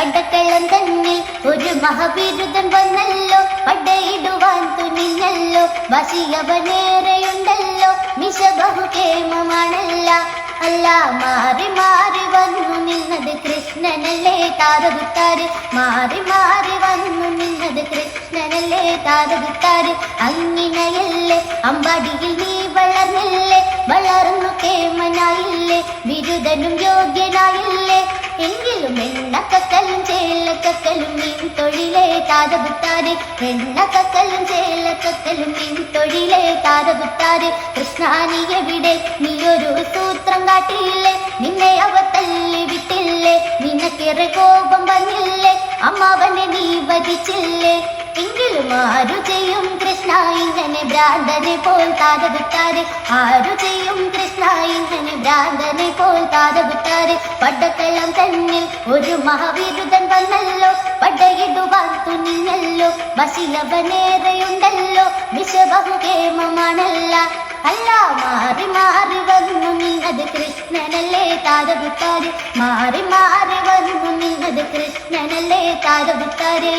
പടക്കളം തന്നിൽ ഒരു മഹാബിരുദൻ വന്നല്ലോ. പടയിടുവാൻ തുനിഞ്ഞല്ലോ. വശിയവനേറെയുണ്ടല്ലോ മിശ ബഹുകേമമാണല്ല അല്ല മാറി മാറി വന്നു നിന്നത് കൃഷ്ണനല്ലേ താതകുത്താര് മാറി മാറി വന്നു നിന്നത് കൃഷ്ണനല്ലേ താതകുത്താര് അങ്ങിനയല്ലേ അമ്പാടിയിൽ നീ വളർന്നില്ലേ? വളർന്നു കേമനായില്ലേ ബിരുദനും യോഗ്യനായില്ലേ? ചേലക്കക്കലും മീൻ തൊഴിലേ താതപുത്താര് വെള്ള കക്കലും ചേല കക്കലും മീൻ തൊഴിലേ താരകുത്താര് കൃഷ്ണാനി എവിടെ നീ ഒരു സൂത്രം കാട്ടിയില്ലേ? നിന്നെ അവ തല്ലി വിട്ടില്ലേ നിനക്കേറെ കോപം വന്നില്ലേ? അമ്മാവനെ നീ വധിച്ചില്ലേ? എങ്കിലും ആരു ചെയ്യും കൃഷ്ണ? ഇങ്ങനെ ഭ്രാന്തനെ പോൽ താരകുത്താര് ആരു ചെയ്യും പടക്കളം തന്നിൽ ഒരു മഹാവിരുദൻ വന്നല്ലോ. പടയിടുവാൻ തുനിഞ്ഞല്ലോ ബസിലവനേറെയുണ്ടല്ലോ വിഷബഹുകേമമാണല്ല അല്ല മാറി മാറി വന്നു നിന്നത് കൃഷ്ണനല്ലേ താരകുത്താര് മാറി മാറി വന്നു നിന്നത് കൃഷ്ണനല്ലേ താരകുത്താരേ